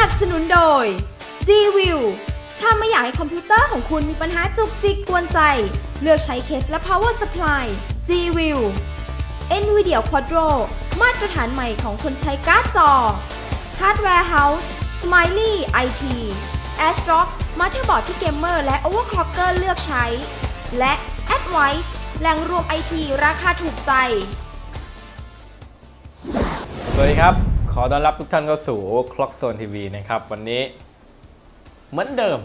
นับสนุนโดย G-View ถ้าไม่อยากให้คอมพิวเตอร์ของคุณมีปัญหาจุกจิกกวนใจ เลือกใช้เคสและ power supply G-View NVIDIA Quadro มาตรฐานใหม่ของคนใช้การ์ดจอ Hardware House Smiley IT ASRock มาเตอร์บอร์ดที่เกมเมอร์และ overclocker เลือกใช้ และ Advice แหล่งรวม IT ราคาถูกใจ สวัสดีครับ ขอต้อนรับทุกท่านเข้าสู่ Clock Zone TV นะครับ วันนี้เหมือนเดิม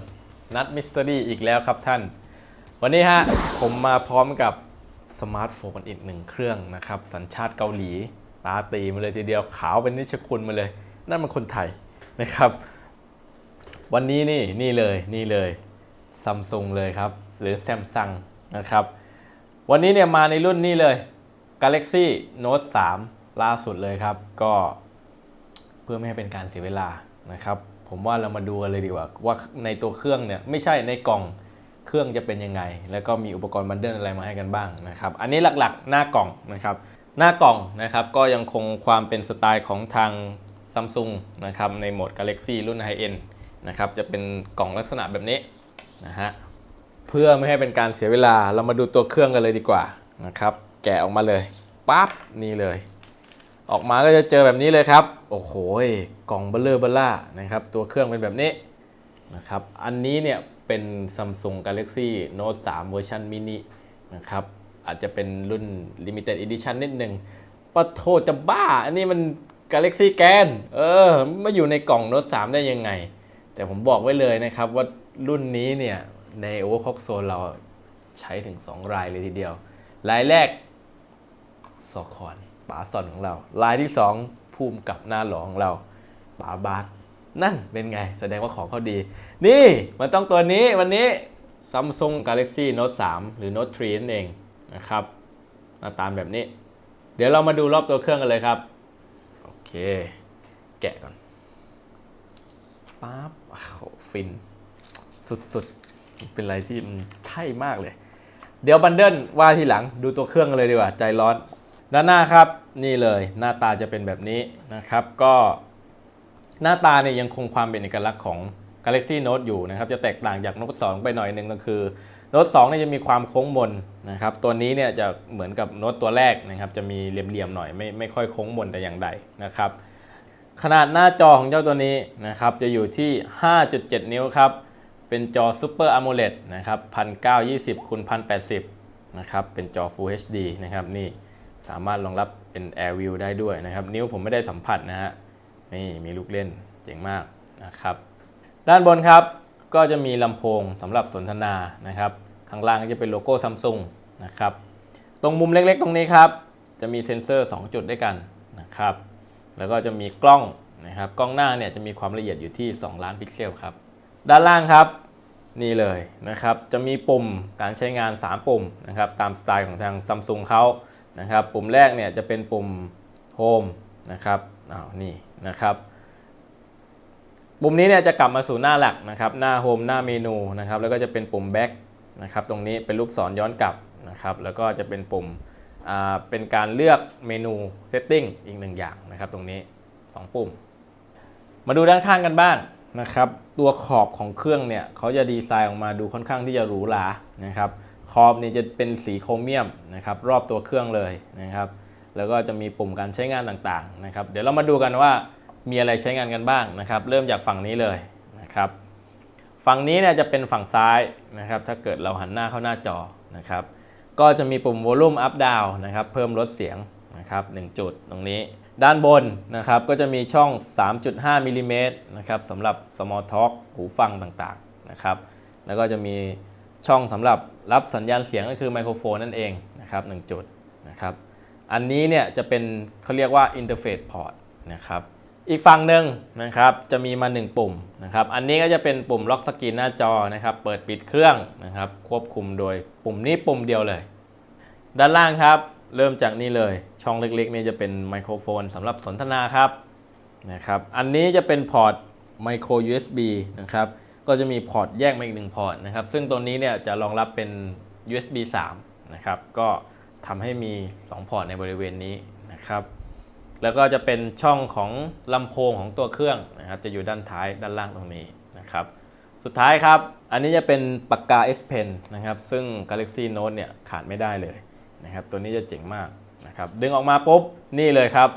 นัดมิส t ต r y อีกแล้วครับท่าน วันนี้ฮะผมมาพร้อมกับสมาร์ทโฟนอีกหนึ่งเครื่องนะครับ สัญชาติเกาหลี ตาตีมาเลยทีเดียวขาวเป็นนิชคุณมาเลย นั่นมันคนไทยนะครับ วันนี้นี่นี่เลยนี่เลยซัมซุงเลยครับ หรือแซมซังนะครับ วันนี้เนี่ยมาในรุ่นนี้เลย Galaxy Note 3 ล่าสุดเลยครับ ก็ เพื่อไม่ให้เป็นการเสียเวลานะครับ ผมว่าเรามาดูกันเลยดีกว่าว่าในตัวเครื่องเนี่ยไม่ใช่ในกล่องเครื่องจะเป็นยังไง แล้วก็มีอุปกรณ์บันเดิลอะไรมาให้กันบ้างนะครับ อันนี้หลักๆหน้ากล่องนะครับ หน้ากล่องนะครับก็ยังคงความเป็นสไตล์ของทาง Samsung นะครับในโหมด Galaxy รุ่น High End นะครับจะเป็นกล่องลักษณะแบบนี้นะฮะเพื่อไม่ให้เป็นการเสียเวลาเรามาดูตัวเครื่องกันเลยดีกว่านะครับ แกะออกมาเลยปั๊บนี่เลย ออกมาก็จะเจอแบบนี้เลยครับโอ้โหกล่องเบลเลอร์เบล่านะครับตัวเครื่องเป็นแบบนี้นะครับอันนี้เนี่ยเป็น Samsung Galaxy Note 3 เวอร์ชันมินินะครับอาจจะเป็นรุ่น Limited Edition นิดหนึ่งปะโทจะบ้า อันนี้มัน Galaxy แกนเออมาอยู่ในกล่อง Note 3 ได้ยังไง แต่ผมบอกไว้เลยนะครับว่ารุ่นนี้เนี่ยใน Overclock Zone เราใช้ถึง 2 รายเลยทีเดียว รายแรกซอคอนป๋าซอนของเรา รายที่ 2 ภูมิกับหน้าหลอของเราป๋าบาสนั่นเป็นไง แสดงว่าของเขาดี นี่มันต้องตัวนี้วันนี้ Samsung Galaxy Note 3 หรือ Note 3 นั่นเองนะครับหน้าตามแบบนี้ เดี๋ยวเรามาดูรอบตัวเครื่องกันเลยครับ โอเค แกะก่อนปั๊บโอ้โหฟิน สุดๆ เป็นอะไรที่มันใช่มากเลย เดี๋ยวบันเดิลว่าทีหลังดูตัวเครื่องกันเลยดีกว่า ใจร้อน ด้านหน้าครับนี่เลยหน้าตาจะเป็นแบบนี้นะครับ ก็หน้าตาเนี่ยยังคงความเป็นเอกลักษณ์ของ Galaxy Note อยู่นะครับ จะแตกต่างจาก Note 2ไปหน่อยหนึงก็คือ Note 2เนี่ยจะมีความโค้งมนนะครับ ตัวนี้เนี่ยจะเหมือนกับโน้ตตัวแรกนะครับ จะมีเหลี่ยมๆหน่อยไม่ไม่ค่อยโค้งมนแต่อย่างใดนะครับ ขนาดหน้าจอของเจ้าตัวนี้นะครับ จะอยู่ที่ 5.7 นิ้วครับ เป็นจอ Super AMOLED นะครับ1920คูณ1080นะครับ เป็นจอ Full HD นะครับนี่ สามารถรองรับเป็น Air View ได้ด้วยนะครับ นิ้วผมไม่ได้สัมผัสนะฮะนี่มีลูกเล่นเจ๋งมากนะครับด้านบนครับก็จะมีลำโพงสำหรับสนทนานะครับ ข้างล่างก็จะเป็นโลโก้ซัมซุงนะครับตรงมุมเล็กๆ ตรงนี้ครับ จะมีเซ็นเซอร์ 2 จุดด้วยกันนะครับ แล้วก็จะมีกล้องนะครับ กล้องหน้าเนี่ยจะมีความละเอียดอยู่ที่ 2 ล้านพิกเซลครับ ด้านล่างครับนี่เลยนะครับ จะมีปุ่มการใช้งาน 3 ปุ่มนะครับ ตามสไตล์ของทางซัมซุงเขา นะครับ ปุ่มแรกเนี่ยจะเป็นปุ่มโฮมนะครับอ้าวนี่นะครับปุ่มนี้เนี่ยจะกลับมาสู่หน้าหลักนะครับ หน้าโฮมหน้าเมนูนะครับ แล้วก็จะเป็นปุ่มแบ็กนะครับ ตรงนี้เป็นลูกศรย้อนกลับนะครับ แล้วก็จะเป็นปุ่มเป็นการเลือกเมนู Setting อีกหนึ่งอย่างนะครับ ตรงนี้ 2 ปุ่ม มาดูด้านข้างกันบ้างนะครับ ตัวขอบของเครื่องเนี่ยเขาจะดีไซน์ออกมาดูค่อนข้างที่จะหรูหรานะครับ ขอบเนี่ยจะเป็นสีโครเมียมนะครับรอบตัวเครื่องเลยนะครับ แล้วก็จะมีปุ่มการใช้งานต่างๆนะครับเดี๋ยวเรามาดูกันว่ามีอะไรใช้งานกันบ้างนะครับ เริ่มจากฝั่งนี้เลยนะครับ ฝั่งนี้เนี่ยจะเป็นฝั่งซ้ายนะครับ ถ้าเกิดเราหันหน้าเข้าหน้าจอนะครับ ก็จะมีปุ่ม volume up down นะครับ เพิ่มลดเสียงนะครับ1จุดตรงนี้ ด้านบนนะครับก็จะมีช่อง 3.5มิลลิเมตรนะครับสำหรับ small talk หูฟังต่างๆนะครับ แล้วก็จะมี ช่องสำหรับรับสัญญาณเสียงก็คือไมโครโฟนนั่นเองนะครับ1จุดนะครับอันนี้เนี่ยจะเป็นเขาเรียกว่า interface port นะครับอีกฝั่งหนึ่งนะครับจะมีมา 1 ปุ่มนะครับอันนี้ก็จะเป็นปุ่มล็อกสกรีนหน้าจอนะครับเปิดปิดเครื่องนะครับควบคุมโดยปุ่มนี้ปุ่มเดียวเลย ด้านล่างครับเริ่มจากนี่เลยช่องเล็กๆนี่จะเป็นไมโครโฟนสำหรับสนทนาครับนะครับอันนี้จะเป็นพอร์ตไมโคร USB นะครับ ก็จะมีพอร์ตแยกมาอีกหนึ่งพอร์ตนะครับ ซึ่งตัวนี้เนี่ยจะรองรับเป็น USB 3 นะครับ ก็ทำให้มี 2 พอร์ตในบริเวณนี้นะครับ แล้วก็จะเป็นช่องของลำโพงของตัวเครื่องนะครับ จะอยู่ด้านท้ายด้านล่างตรงนี้นะครับ สุดท้ายครับ อันนี้จะเป็นปากกา S Pen นะครับ ซึ่ง Galaxy Note เนี่ยขาดไม่ได้เลยนะครับ ตัวนี้จะเจ๋งมากนะครับ ดึงออกมาปุ๊บ นี่เลยครับ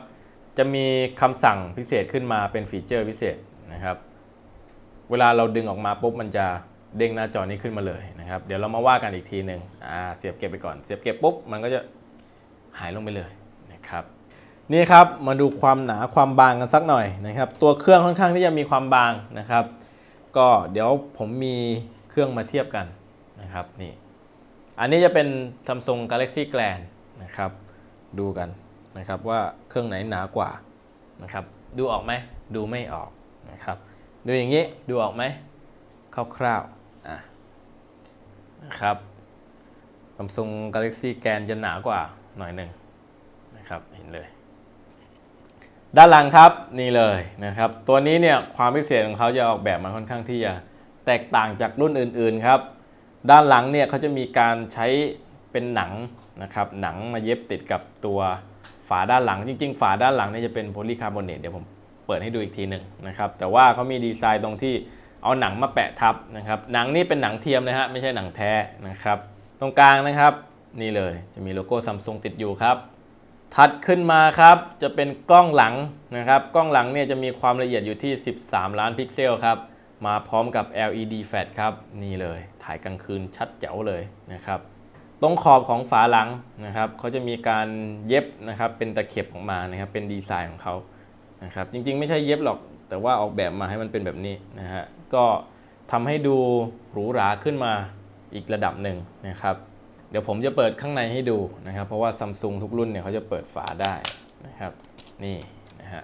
จะมีคำสั่งพิเศษขึ้นมาเป็นฟีเจอร์พิเศษนะครับ เวลาเราดึงออกมาปุ๊บมันจะเด้งหน้าจอนี้ขึ้นมาเลยนะครับ เดี๋ยวเรามาว่ากันอีกทีหนึ่งอ่าเสียบเก็บไปก่อน เสียบเก็บปุ๊บมันก็จะหายลงไปเลยนะครับนี่ครับมาดูความหนาความบางกันสักหน่อยนะครับ ตัวเครื่องค่อนข้างที่จะมีความบางนะครับ ก็เดี๋ยวผมมีเครื่องมาเทียบกันนะครับนี่อันนี้จะเป็น Samsung Galaxy Grand นะครับดูกันนะครับว่าเครื่องไหนหนากว่านะครับดูออกไหมดูไม่ออก ดูอย่างนี้ ดูออกไหมคร่าวๆอะนะครับ Samsung Galaxy Grand จะหนากว่าหน่อยหนึ่งนะครับ เห็นเลย ด้านหลังครับนี่เลยนะครับ ตัวนี้เนี่ยความพิเศษของเขาจะออกแบบมาค่อนข้างที่จะแตกต่างจากรุ่นอื่นๆครับ ด้านหลังเนี่ยเขาจะมีการใช้เป็นหนังนะครับ หนังมาเย็บติดกับตัวฝาด้านหลัง จริง ๆ ฝาด้านหลังเนี่ยจะเป็นโพลีคาร์บอเนตเดี๋ยวผม เปิดให้ดูอีกทีหนึ่งนะครับแต่ว่าเขามีดีไซน์ตรงที่เอาหนังมาแปะทับนะครับหนังนี่เป็นหนังเทียมนะฮะไม่ใช่หนังแท้นะครับตรงกลางนะครับนี่เลยจะมีโลโก้ซัมซุงติดอยู่ครับ ถัดขึ้นมาครับจะเป็นกล้องหลังนะครับกล้องหลังเนี่ยจะมีความละเอียดอยู่ที่ 13 ล้านพิกเซลครับมาพร้อมกับ LED flash ครับนี่เลยถ่ายกลางคืนชัดแจ๋วเลยนะครับตรงขอบของฝาหลังนะครับเขาจะมีการเย็บนะครับเป็นตะเข็บออกมานะครับเป็นดีไซน์ของเขา นะครับจริงๆ ไม่ใช่เย็บหรอก แต่ว่าออกแบบมาให้มันเป็นแบบนี้นะฮะก็ทำให้ดูหรูหราขึ้นมาอีกระดับหนึ่งนะครับ เดี๋ยวผมจะเปิดข้างในให้ดูนะครับ เพราะว่าซัมซุงทุกรุ่นเนี่ยเขาจะเปิดฝาได้นะครับ นี่นะฮะ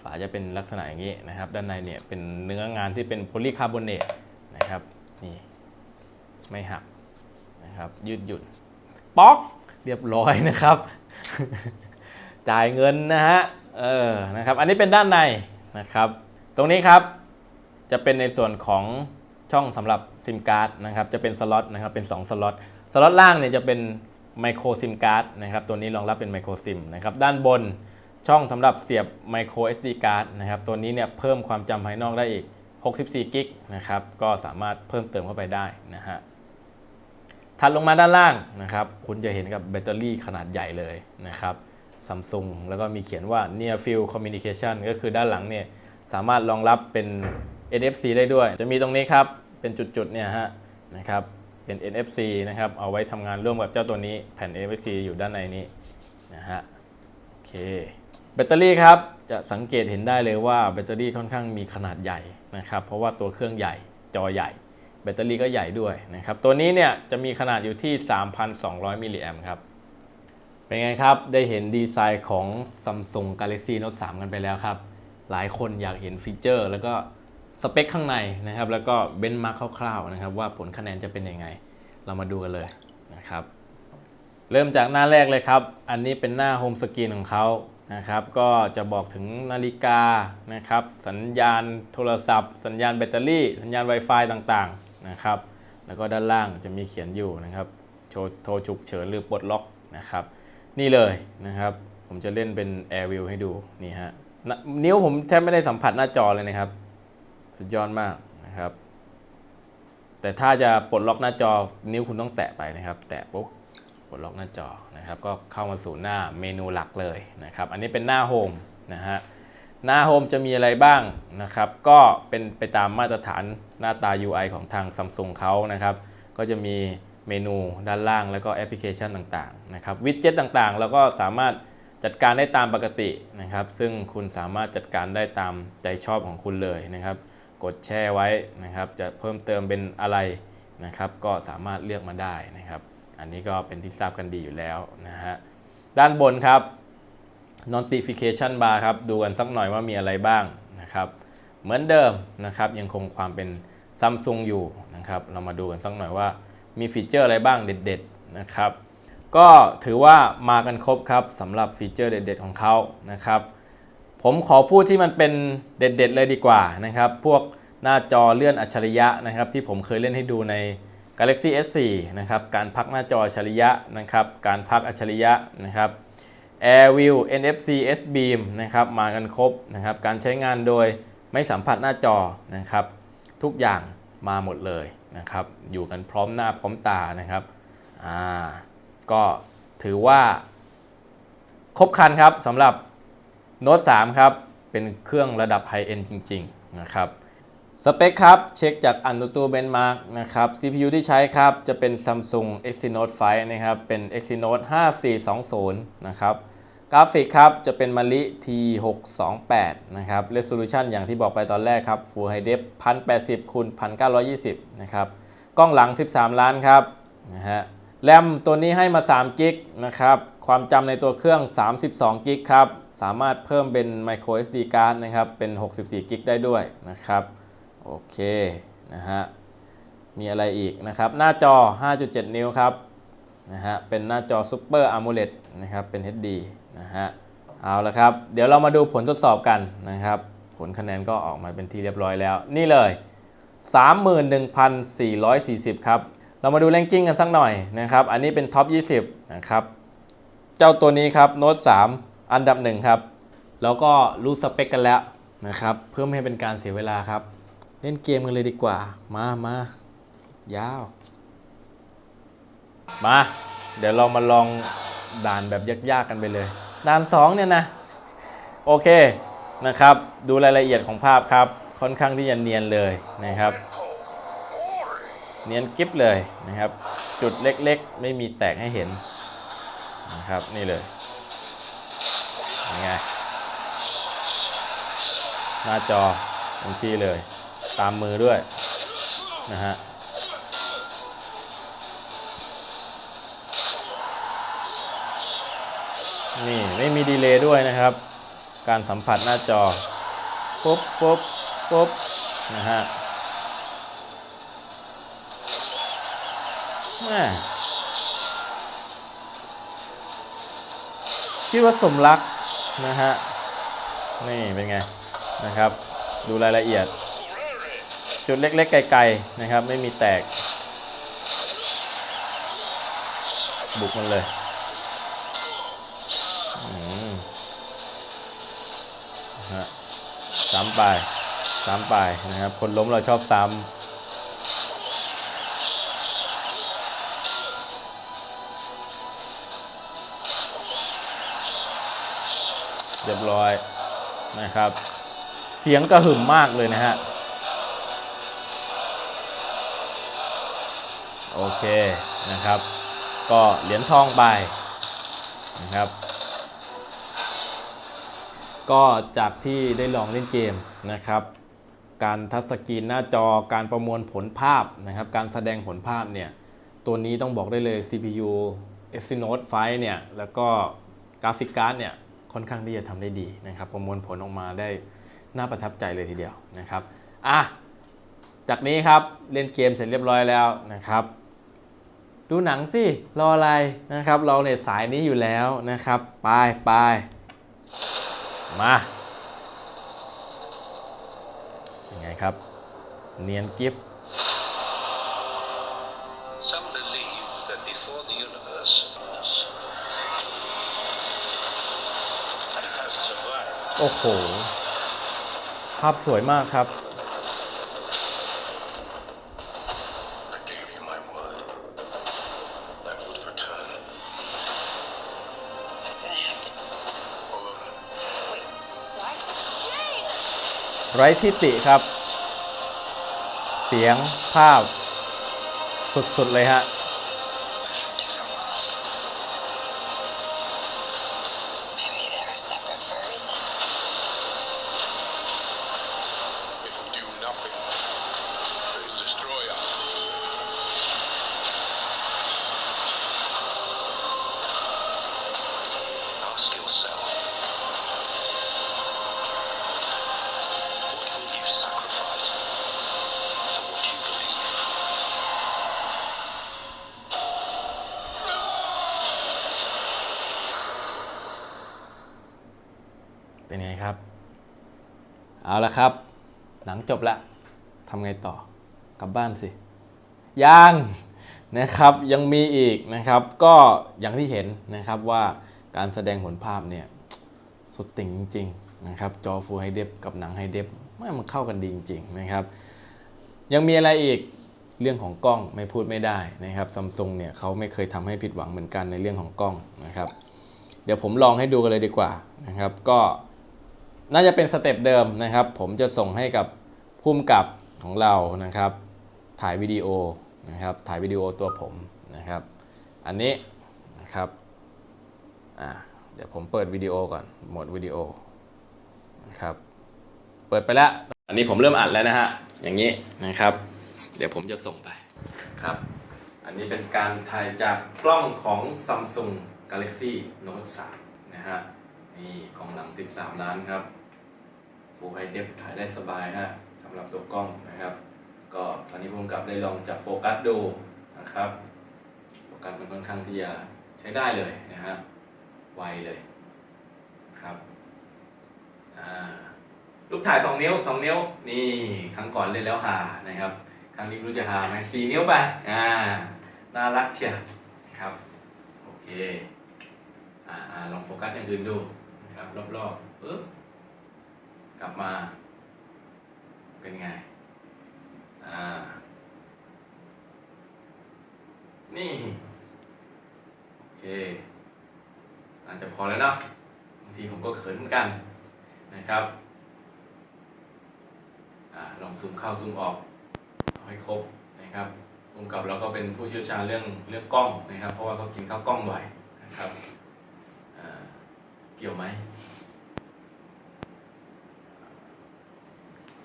ฝาจะเป็นลักษณะอย่างนี้นะครับ ด้านในเนี่ยเป็นเนื้องานที่เป็นโพลีคาร์บอเนตนะครับนี่ไม่หักนะครับ ยืดหยุ่นป๊อกเรียบร้อยนะครับ จ่ายเงินนะฮะ เออนะครับ อันนี้เป็นด้านในนะครับ ตรงนี้ครับจะเป็นในส่วนของช่องสำหรับซิมการ์ดนะครับจะเป็นสล็อตนะครับเป็น 2 สล็อตสล็อตล่างเนี่ยจะเป็นไมโครซิมการ์ดนะครับตัวนี้รองรับเป็นไมโครซิมนะครับด้านบนช่องสำหรับเสียบไมโคร SD การ์ดนะครับ ตัวนี้เนี่ยเพิ่มความจำภายนอกได้อีก 64 กิกนะครับ ก็สามารถเพิ่มเติมเข้าไปได้นะฮะ ถัดลงมาด้านล่างนะครับ คุณจะเห็นกับแบตเตอรี่ขนาดใหญ่เลยนะครับ ซัมซุงแล้วก็มีเขียนว่า Near Field Communication ก็คือด้านหลังเนี่ยสามารถรองรับเป็น NFC ได้ด้วย จะมีตรงนี้ครับเป็นจุดๆเนี่ยฮะนะครับเป็น NFC นะครับเอาไว้ทำงานร่วมกับเจ้าตัวนี้แผ่น NFC อยู่ด้านในนี้นะฮะโอเคแบตเตอรี่ครับจะสังเกตเห็นได้เลยว่าแบตเตอรี่ค่อนข้างมีขนาดใหญ่นะครับเพราะว่าตัวเครื่องใหญ่จอใหญ่ แบตเตอรี่ก็ใหญ่ด้วยนะครับตัวนี้เนี่ยจะมีขนาดอยู่ที่ 3,200 มิลลิแอมครับ เป็นไงครับ ได้เห็นดีไซน์ของ Samsung Galaxy Note 3 กันไปแล้วครับ หลายคนอยากเห็นฟีเจอร์ แล้วก็สเปคข้างในนะครับ แล้วก็เบนมาร์คคร่าวๆนะครับ ว่าผลคะแนนจะเป็นยังไง เรามาดูกันเลยนะครับ เริ่มจากหน้าแรกเลยครับ อันนี้เป็นหน้าโฮมสกรีนของเขานะครับ ก็จะบอกถึงนาฬิกานะครับ สัญญาณโทรศัพท์ สัญญาณแบตเตอรี่ สัญญาณ Wi-Fi ต่างๆนะครับ แล้วก็ด้านล่างจะมีเขียนอยู่นะครับโชว์โทรฉุกเฉินหรือปลดล็อกนะครับ นี่เลยนะครับ ผมจะเล่นเป็น Air View ให้ดูนี่ฮะนิ้วผมแทบไม่ได้สัมผัสหน้าจอเลยนะครับ สุดยอดมากนะครับ แต่ถ้าจะปลดล็อกหน้าจอนิ้วคุณต้องแตะไปนะครับ แตะปุ๊บปลดล็อกหน้าจอนะครับ ก็เข้ามาสู่หน้าเมนูหลักเลยนะครับ อันนี้เป็นหน้าโฮมนะฮะหน้าโฮมจะมีอะไรบ้างนะครับ ก็เป็นไปตามมาตรฐานหน้าตา UI ของทาง Samsung เขานะครับ ก็จะมี เมนูด้านล่างแล้วก็แอปพลิเคชันต่างๆนะครับวิดเจ็ตต่างๆแล้วก็สามารถจัดการได้ตามปกตินะครับ ซึ่งคุณสามารถจัดการได้ตามใจชอบของคุณเลยนะครับ กดแช่ไว้นะครับ จะเพิ่มเติมเป็นอะไรนะครับ ก็สามารถเลือกมาได้นะครับ อันนี้ก็เป็นที่ทราบกันดีอยู่แล้วนะฮะด้านบนครับ notification bar ครับ ดูกันสักหน่อยว่ามีอะไรบ้างนะครับ เหมือนเดิมนะครับยังคงความเป็น Samsung อยู่นะครับ เรามาดูกันสักหน่อยว่า มีฟีเจอร์อะไรบ้างเด็ดๆนะครับ ก็ถือว่ามากันครบครับสำหรับฟีเจอร์เด็ด ๆ ของเขานะครับ ผมขอพูดที่มันเป็นเด็ด ๆ เลยดีกว่านะครับ พวกหน้าจอเลื่อนอัจฉริยะนะครับ ที่ผมเคยเล่นให้ดูใน Galaxy S4 นะครับ การพักหน้าจออัจฉริยะนะครับ การพักอัจฉริยะนะครับ AirView NFC S Beam นะครับมากันครบนะครับ การใช้งานโดยไม่สัมผัสหน้าจอนะครับ ทุกอย่างมาหมดเลย นะครับ อยู่กันพร้อมหน้าพร้อมตานะครับอ่าก็ถือว่า ครบคันครับสำหรับ Note 3ครับ เป็นเครื่องระดับไฮเอ็นจริง ๆ นะครับสเปคครับ เช็คจาก AnTuTu Benchmark นะครับ CPU ที่ใช้ครับ จะเป็น Samsung Exynos 5นะครับ เป็น Exynos 5420 นะครับ กราฟิกครับ จะเป็นมะลิ T628 นะครับ Resolution อย่างที่บอกไปตอนแรกครับ Full High Def 1080คูณ1920 นะครับ กล้องหลัง 13 ล้านครับนะฮะแรมตัวนี้ให้มา3กิกนะครับ ความจำในตัวเครื่อง 32กิกครับ สามารถเพิ่มเป็น micro SD card นะครับ เป็น 64กิกได้ด้วยนะครับ โอเคนะฮะ มีอะไรอีกนะครับ หน้าจอ 5.7 นิ้วครับ นะฮะ เป็นหน้าจอ Super AMOLED นะครับ เป็น HD นะฮะเอาละครับ เดี๋ยวเรามาดูผลทดสอบกันนะครับ ผลคะแนนก็ออกมาเป็นที่เรียบร้อยแล้ว นี่เลย 31,440 ครับ เรามาดูแรงกิ้งกันสักหน่อยนะครับ อันนี้เป็นท็อป 20 นะครับ เจ้าตัวนี้ครับ Note 3อันดับหนึ่งครับ แล้วก็รู้สเปคกันแล้วนะครับ เพื่อไม่ให้เป็นการเสียเวลาครับ เล่นเกมกันเลยดีกว่า มามายาว มา เดี๋ยวเรามาลอง ด่านแบบยากๆกันไปเลย ด่าน2เนี่ยนะโอเคนะครับ ดูรายละเอียดของภาพครับ ค่อนข้างที่จะเนียนเลยนะครับ เนียนกิฟเลยนะครับ จุดเล็กๆ ไม่มีแตกให้เห็นนะครับนี่เลยยังไงหน้าจอเต็มที่เลย ตามมือด้วยนะฮะ นี่ไม่มีดีเลย์ด้วยนะครับ การสัมผัสหน้าจอปุ๊บปุ๊บปุ๊บนะฮะแม่คิดว่าสมรักนะฮะ นี่เป็นไงนะครับ ดูรายละเอียด จุดเล็ก ๆ ไกล ๆ นะครับ ไม่มีแตก บุกมันเลย นะฮะซ้ำไปซ้ำไปนะครับ คนล้มเราชอบซ้ำเรียบร้อยนะครับ เสียงกระหึ่มมากเลยนะฮะโอเคนะครับ ก็เหรียญทองไปนะครับ ก็จากที่ได้ลองเล่นเกมนะครับ การทัชสกรีนหน้าจอการประมวลผลภาพนะครับ การแสดงผลภาพเนี่ยตัวนี้ต้องบอกได้เลย CPU Exynos 5เนี่ยแล้วก็กราฟิกการ์ดเนี่ยค่อนข้างที่จะทำได้ดีนะครับ ประมวลผลออกมาได้น่าประทับใจเลยทีเดียวนะครับอะจากนี้ครับเล่นเกมเสร็จเรียบร้อยแล้วนะครับ ดูหนังสิ รออะไรนะครับ เราเนี่ยสายนี้อยู่แล้วนะครับ ไปไป มายังไงครับ เนียนกิฟ Some believe that before the universe has survived. โอ้โห ภาพสวยมากครับ ไร้ที่ติครับ เสียงภาพสุด ๆ เลยฮะ เอาละครับ หนังจบละทำไงต่อกลับบ้านสิยังนะครับยังมีอีกนะครับ ก็อย่างที่เห็นนะครับว่าการแสดงผลภาพเนี่ยสุดติ่งจริงๆนะครับจอ Full High Def กับหนัง High Def ไม่มันเข้ากันดีจริงๆนะครับ ยังมีอะไรอีกเรื่องของกล้องไม่พูดไม่ได้นะครับซัมซุงเนี่ยเขาไม่เคยทำให้ผิดหวังเหมือนกันในเรื่องของกล้องนะครับ เดี๋ยวผมลองให้ดูกันเลยดีกว่านะครับ ก็ น่าจะเป็นสเต็ปเดิมนะครับ ผมจะส่งให้กับพุ่มกับของเรานะครับ ถ่ายวิดีโอนะครับ ถ่ายวิดีโอตัวผมนะครับ อันนี้นะครับอ่าเดี๋ยวผมเปิดวิดีโอก่อนโหมดวิดีโอนะครับ เปิดไปแล้ว อันนี้ผมเริ่มอัดแล้วนะฮะ อย่างนี้นะครับ เดี๋ยวผมจะส่งไปครับ อันนี้เป็นการถ่ายจากกล้องของ Samsung Galaxy Note 3 นะฮะ นี่กล้องหลัง 13 ล้านครับ Full High Def ถ่ายได้สบายฮะสำหรับตัวกล้องนะครับ ก็ตอนนี้ผมกับได้ลองจับโฟกัสดูนะครับโฟกัสมันค่อนข้างที่จะใช้ได้เลยนะฮะไวเลยครับอ่าลูกถ่าย 2 นิ้ว 2 นิ้ว นี่ครั้งก่อนเล่นแล้วหานะครับ ครั้งนี้รู้จะหาไหมสี่นิ้วไปอ่าน่ารักเชียวครับโอเคอ่าอ่าลองโฟกัสอย่างอื่นดูนะครับรอบๆปึ๊บ กลับมาเป็นไง อ่า นี่ โอเคอาจจะพอแล้วเนาะบางทีผมก็เขินเหมือนกันนะครับอ่าลองซูมเข้าซูมออกเอาให้ครบนะครับภูมิกับเราก็เป็นผู้เชี่ยวชาญเรื่องเรื่องกล้องนะครับ เพราะว่าเขากินข้าวกล้องบ่อยนะครับอ่าเกี่ยวไหม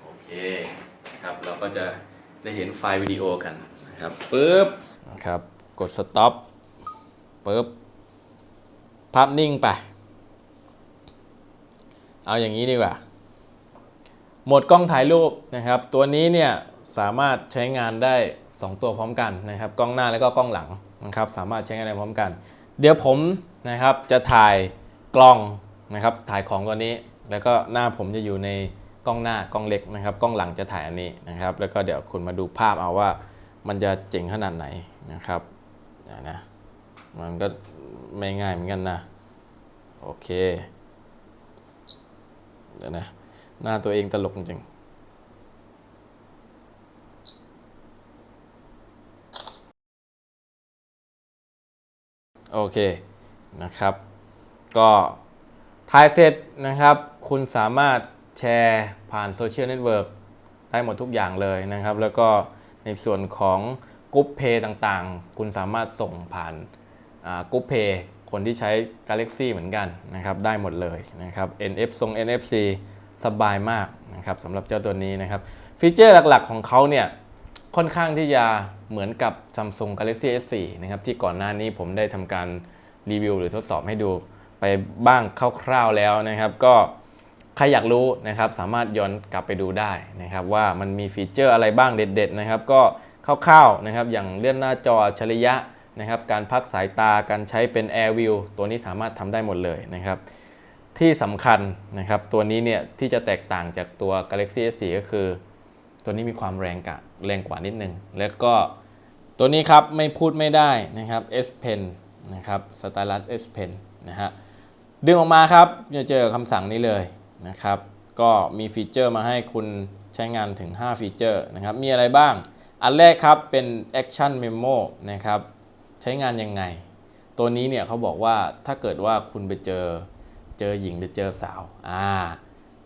โอเค นะครับเราก็จะได้เห็นไฟล์วิดีโอกันนะครับปึ๊บนะครับกด stop ปึ๊บภาพนิ่งไป เอาอย่างนี้ดีกว่า โหมดกล้องถ่ายรูปนะครับ ตัวนี้เนี่ยสามารถใช้งานได้ 2 ตัวพร้อมกันนะครับ กล้องหน้าแล้วก็กล้องหลังนะครับ สามารถใช้งานได้พร้อมกัน เดี๋ยวผมนะครับจะถ่ายกล้องนะครับ ถ่ายของตัวนี้ แล้วก็หน้าผมจะอยู่ใน กล้องหน้ากล้องเล็กนะครับ กล้องหลังจะถ่ายอันนี้นะครับ แล้วก็เดี๋ยวคุณมาดูภาพเอาว่ามันจะเจ๋งขนาดไหนนะครับนะมันก็ไม่ง่ายเหมือนกันนะ โอเคเดี๋ยวนะหน้าตัวเองตลกจริงโอเคนะครับ ก็ถ่ายเสร็จนะครับ คุณสามารถ แชร์ผ่านโซเชียลเน็ตเวิร์กได้หมดทุกอย่างเลยนะครับ แล้วก็ในส่วนของกรุ๊ปเพย์ต่างๆ คุณสามารถส่งผ่านกรุ๊ปเพย์คนที่ใช้ Galaxy เหมือนกันนะครับ ได้หมดเลยนะครับ NF ทรง NFC สบายมากนะครับสำหรับเจ้าตัวนี้นะครับ ฟีเจอร์หลักๆของเขาเนี่ยค่อนข้างที่จะเหมือนกับ Samsung Galaxy S4 นะครับที่ก่อนหน้านี้ผมได้ทำการรีวิวหรือทดสอบให้ดูไปบ้างคร่าวๆแล้วนะครับ ก็ ใครอยากรู้นะครับสามารถย้อนกลับไปดูได้นะครับว่ามันมีฟีเจอร์อะไรบ้างเด็ดๆนะครับก็คร่าวๆนะครับอย่างเลื่อนหน้าจออัจฉริยะนะครับการพักสายตาการใช้เป็น Air View ตัวนี้สามารถทำได้หมดเลยนะครับที่สำคัญนะครับตัวนี้เนี่ยที่จะแตกต่างจากตัว Galaxy S4 ก็คือ ตัวนี้มีความแรงกะแรงกว่านิดนึง แล้วก็ตัวนี้ครับไม่พูดไม่ได้นะครับ S Pen นะครับ Stylus S Pen นะฮะดึงออกมาครับจะเจอคำสั่งนี้เลย นะครับ ก็มีฟีเจอร์มาให้คุณใช้งานถึง 5 ฟีเจอร์นะครับ มีอะไรบ้าง อันแรกครับเป็น Action Memo นะครับ ใช้งานยังไง ตัวนี้เนี่ยเขาบอกว่าถ้าเกิดว่าคุณไปเจอเจอหญิงหรือเจอสาว อ่า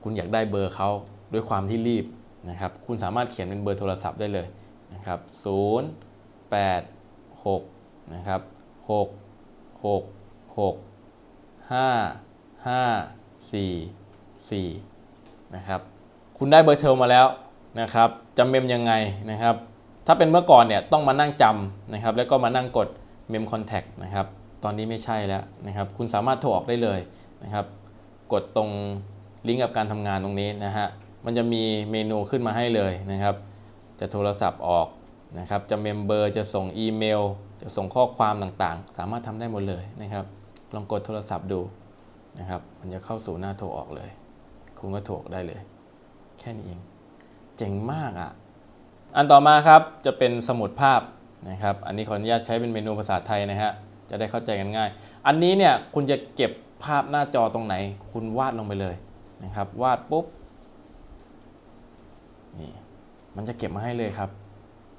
คุณอยากได้เบอร์เขาด้วยความที่รีบนะครับ คุณสามารถเขียนเป็นเบอร์โทรศัพท์ได้เลยนะครับ 0 8 6 นะครับ 6 6 6 5 5 4 4นะครับคุณได้เบอร์โทรมาแล้วนะครับจำเมมยังไงนะครับ ถ้าเป็นเมื่อก่อนเนี่ยต้องมานั่งจำนะครับ แล้วก็มานั่งกดเมมคอนแทคนะครับตอนนี้ไม่ใช่แล้วนะครับ คุณสามารถโทรออกได้เลยนะครับ กดตรงลิงก์กับการทำงานตรงนี้นะฮะมันจะมีเมนูขึ้นมาให้เลยนะครับ จะโทรศัพท์ออกนะครับ จะเมมเบอร์จะส่งอีเมล จะส่งข้อความต่างๆ สามารถทำได้หมดเลยนะครับ ลองกดโทรศัพท์ดูนะครับ มันจะเข้าสู่หน้าโทรออกเลย คุณก็โทรออกได้เลย แค่นี้เอง เจ๋งมากอะ อันต่อมาครับจะเป็นสมุดภาพนะครับ อันนี้ขออนุญาตใช้เป็นเมนูภาษาไทยนะฮะ จะได้เข้าใจกันง่าย อันนี้เนี่ยคุณจะเก็บภาพหน้าจอตรงไหน คุณวาดลงไปเลยนะครับ วาดปุ๊บ นี่ มันจะเก็บมาให้เลยครับ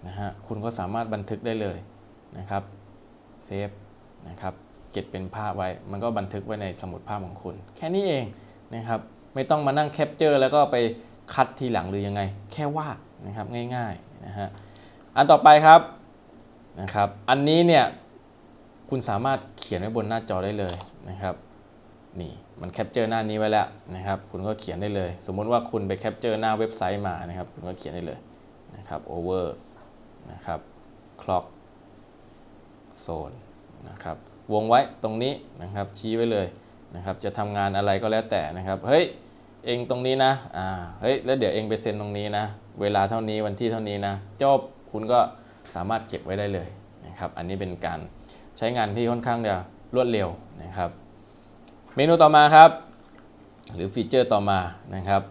นะฮะ คุณก็สามารถบันทึกได้เลยนะครับ เซฟนะครับ เก็บเป็นภาพไว้ มันก็บันทึกไว้ในสมุดภาพของคุณ แค่นี้เองนะครับ ไม่ต้องมานั่งแคปเจอร์แล้วก็ไปคัดทีหลังหรือยังไง แค่วาดนะครับง่ายๆนะฮะอันต่อไปครับนะครับอันนี้เนี่ยคุณสามารถเขียนไว้บนหน้าจอได้เลยนะครับนี่มันแคปเจอร์หน้านี้ไว้แล้วนะครับคุณก็เขียนได้เลย สมมุติว่าคุณไปแคปเจอร์หน้าเว็บไซต์มานะครับคุณก็เขียนได้เลยนะครับ over นะครับ clock zone นะครับวงไว้ตรงนี้นะครับชี้ไว้เลยนะครับจะทำงานอะไรก็แล้วแต่นะครับเฮ้ย เองตรงนี้นะอ่าเฮ้ยแล้วเดี๋ยวเองไปเซ็นตรงนี้นะ เวลาเท่านี้วันที่เท่านี้นะจบคุณก็สามารถเก็บไว้ได้เลยนะครับ อันนี้เป็นการใช้งานที่ค่อนข้างจะรวดเร็วนะครับ เมนูต่อมาครับ หรือฟีเจอร์ต่อมานะครับ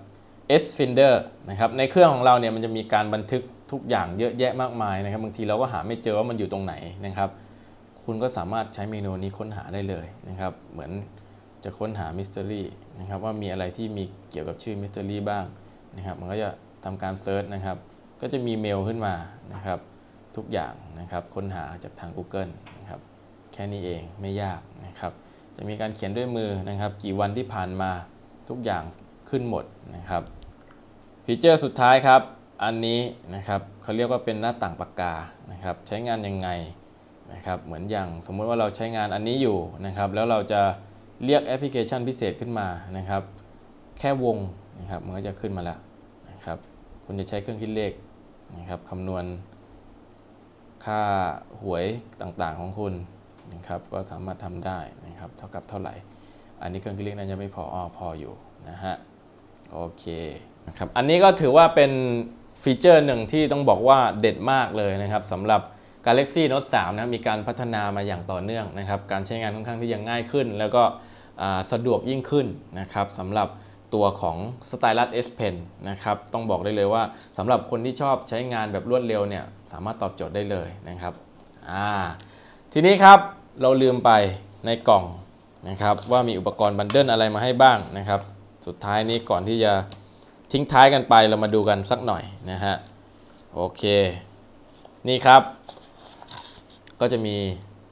S Finder นะครับในเครื่องของเราเนี่ยมันจะมีการบันทึกทุกอย่างเยอะแยะมากมายนะครับ บางทีเราก็หาไม่เจอว่ามันอยู่ตรงไหนนะครับ คุณก็สามารถใช้เมนูนี้ค้นหาได้เลยนะครับ เหมือน จะค้นหา Mystery นะครับว่ามีอะไรที่มีเกี่ยวกับชื่อ Mystery บ้างนะครับมันก็จะทำการเซิร์ชนะครับก็จะมีเมลขึ้นมานะครับทุกอย่างนะครับค้นหาจากทาง Google นะครับแค่นี้เองไม่ยากนะครับจะมีการเขียนด้วยมือนะครับ กี่วันที่ผ่านมาทุกอย่างขึ้นหมดนะครับฟีเจอร์สุดท้ายครับ อันนี้นะครับเขาเรียกว่าเป็นหน้าต่างปากกานะครับใช้งานยังไงนะครับเหมือนอย่างสมมุติว่าเราใช้งานอันนี้อยู่นะครับแล้วเราจะ เรียกแอปพลิเคชันพิเศษขึ้นมานะครับ แค่วงนะครับมันก็จะขึ้นมาแล้วนะครับคุณจะใช้เครื่องคิดเลขนะครับคำนวณค่าหวยต่างๆของคุณนะครับก็สามารถทำได้นะครับเท่ากับเท่าไหร่ อันนี้เครื่องคิดเลขนั้นจะไม่พออ้อพออยู่นะฮะโอเคนะครับอันนี้ก็ถือว่าเป็นฟีเจอร์หนึ่งที่ต้องบอกว่าเด็ดมากเลยนะครับสำหรับ Galaxy Note 3นะครับมีการพัฒนามาอย่างต่อเนื่องนะครับการใช้งานค่อนข้างที่จะง่ายขึ้น แล้วก็สะดวกยิ่งขึ้นนะครับสำหรับตัวของ Stylus S Pen นะครับต้องบอกได้เลยว่าสำหรับคนที่ชอบใช้งานแบบรวดเร็วเนี่ยสามารถตอบโจทย์ได้เลยนะครับอ่าทีนี้ครับเราลืมไปในกล่องนะครับว่ามีอุปกรณ์บันเดิลอะไรมาให้บ้างนะครับ สุดท้ายนี้ก่อนที่จะทิ้งท้ายกันไปเรามาดูกันสักหน่อยนะฮะโอเค นี่ครับ ก็จะมี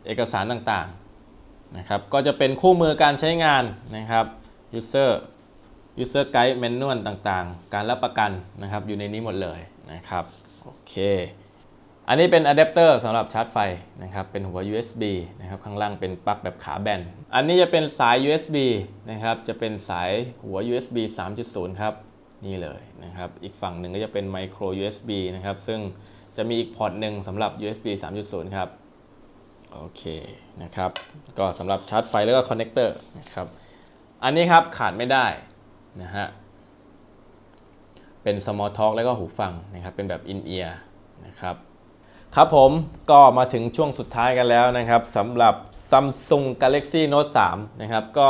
เอกสารต่างๆนะครับ ก็จะเป็นคู่มือการใช้งานนะครับ user user guide manual ต่างๆ การรับประกันนะครับอยู่ในนี้หมดเลยนะครับโอเคอันนี้เป็นอะแดปเตอร์สำหรับชาร์จไฟนะครับเป็นหัว USB นะครับข้างล่างเป็นปลั๊กแบบขาแบน อันนี้จะเป็นสาย USB นะครับจะเป็นสายหัว USB 3.0 ครับ นี่เลยนะครับอีกฝั่งหนึ่งก็จะเป็น micro USB นะครับซึ่งจะมีอีกพอร์ตหนึ่งสำหรับ USB 3.0 ครับ โอเคนะครับ ก็สำหรับชาร์จไฟแล้วก็คอนเนคเตอร์นะครับ อันนี้ครับขาดไม่ได้นะฮะ เป็น small talk แล้วก็หูฟังนะครับ เป็นแบบ in ear นะครับครับผมก็มาถึงช่วงสุดท้ายกันแล้วนะครับสำหรับ Samsung Galaxy Note 3 นะครับก็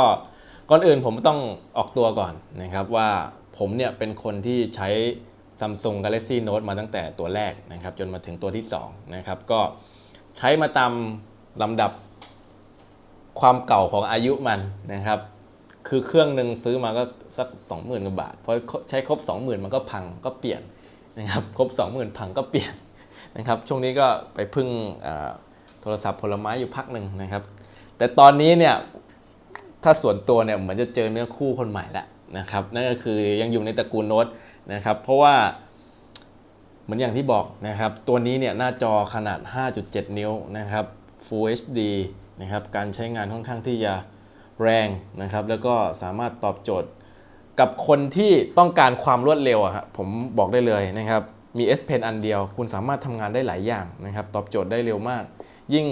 ก่อนอื่นผมต้องออกตัวก่อนนะครับว่าผมเนี่ยเป็นคนที่ใช้ Samsung Galaxy Note มาตั้งแต่ตัวแรกนะครับจนมาถึงตัวที่2นะครับก็ใช้มาตาม ลำดับความเก่าของอายุมันนะครับ คือเครื่องหนึ่งซื้อมาก็สัก20,000กว่าบาทพอใช้ครบ20,000มันก็พังก็เปลี่ยนนะครับครบ20,000พังก็เปลี่ยนนะครับ ช่วงนี้ก็ไปพึ่งโทรศัพท์ผลไม้อยู่พักหนึ่งนะครับ แต่ตอนนี้เนี่ยถ้าส่วนตัวเนี่ยเหมือนจะเจอเนื้อคู่คนใหม่ล้วนะครับนั่นก็คือยังอยู่ในตระกูลโน้ตนะครับ เพราะว่าเหมือนอย่างที่บอกนะครับ ตัวนี้เนี่ยหน้าจอขนาด 5.7 นิ้วนะครับ Full HD นะครับการใช้งานค่อนข้างที่จะแรงนะครับ แล้วก็สามารถตอบโจทย์กับคนที่ต้องการความรวดเร็วอะครับผมบอกได้เลยนะครับ มี S Pen อันเดียว คุณสามารถทำงานได้หลายอย่างนะครับ ตอบโจทย์ได้เร็วมาก ยิ่ง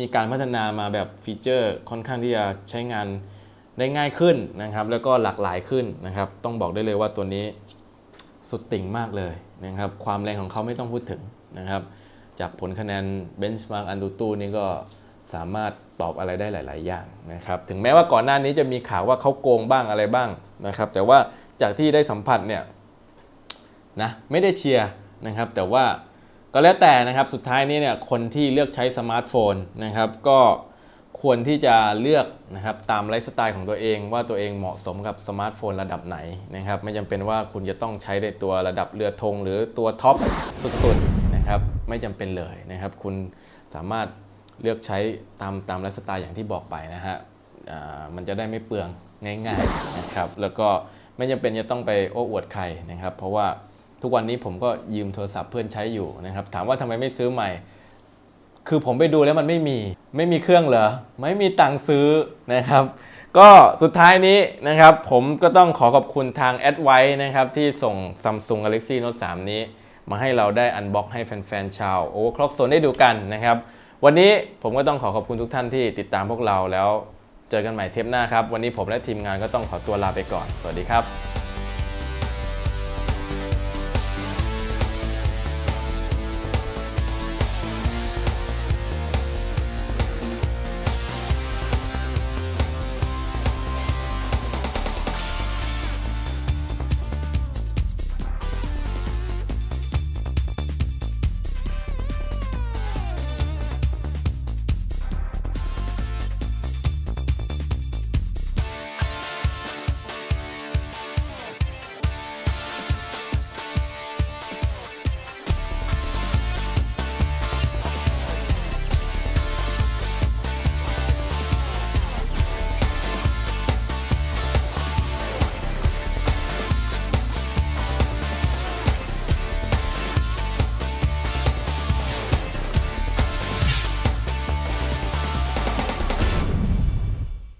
มีการพัฒนามาแบบฟีเจอร์ค่อนข้างที่จะใช้งานได้ง่ายขึ้นนะครับ แล้วก็หลากหลายขึ้นนะครับ ต้องบอกได้เลยว่าตัวนี้สุดติ่งมากเลยนะครับ ความแรงของเขาไม่ต้องพูดถึงนะครับ จากผลคะแนน Benchmark a n t u t u นี่ก็สามารถตอบอะไรได้หลาย ๆ อย่างนะครับ ถึงแม้ว่าก่อนหน้านี้จะมีข่าวว่าเขาโกงบ้างอะไรบ้างนะครับ แต่ว่าจากที่ได้สัมผัสเนี่ยนะไม่ได้เชียร์นะครับ แต่ว่าก็แล้วแต่นะครับสุดท้ายนี้เนี่ยคนที่เลือกใช้สมาร์ทโฟนนะครับ ก็ควรที่จะเลือกนะครับตามไลฟ์สไตล์ของตัวเอง ว่าตัวเองเหมาะสมกับสมาร์ทโฟนระดับไหนนะครับ ไม่จำเป็นว่าคุณจะต้องใช้ในตัวระดับเรือธงหรือตัวท็อปสุด ๆ ไม่จำเป็นเลยนะครับ คุณสามารถเลือกใช้ตามตามไลฟ์สไตล์อย่างที่บอกไปนะฮะมันจะได้ไม่เปลืองง่ายๆนะครับ แล้วก็ไม่จำเป็นจะต้องไปโอ้อวดใครนะครับ เพราะว่าทุกวันนี้ผมก็ยืมโทรศัพท์เพื่อนใช้อยู่นะครับ ถามว่าทำไมไม่ซื้อใหม่ คือผมไปดูแล้วมันไม่มี ไม่มีเครื่องเหรอ ไม่มีตังค์ซื้อนะครับ ก็สุดท้ายนี้นะครับ ผมก็ต้องขอขอบคุณทางแอดไว้นะครับที่ส่ง Samsung Galaxy Note 3 นี้ มาให้เราได้อันบ็อกให้แฟนๆชาวโอเวอร์คล็อกโซนได้ดูกันนะครับ วันนี้ผมก็ต้องขอขอบคุณทุกท่านที่ติดตามพวกเราแล้วเจอกันใหม่เทปหน้าครับ วันนี้ผมและทีมงานก็ต้องขอตัวลาไปก่อน สวัสดีครับ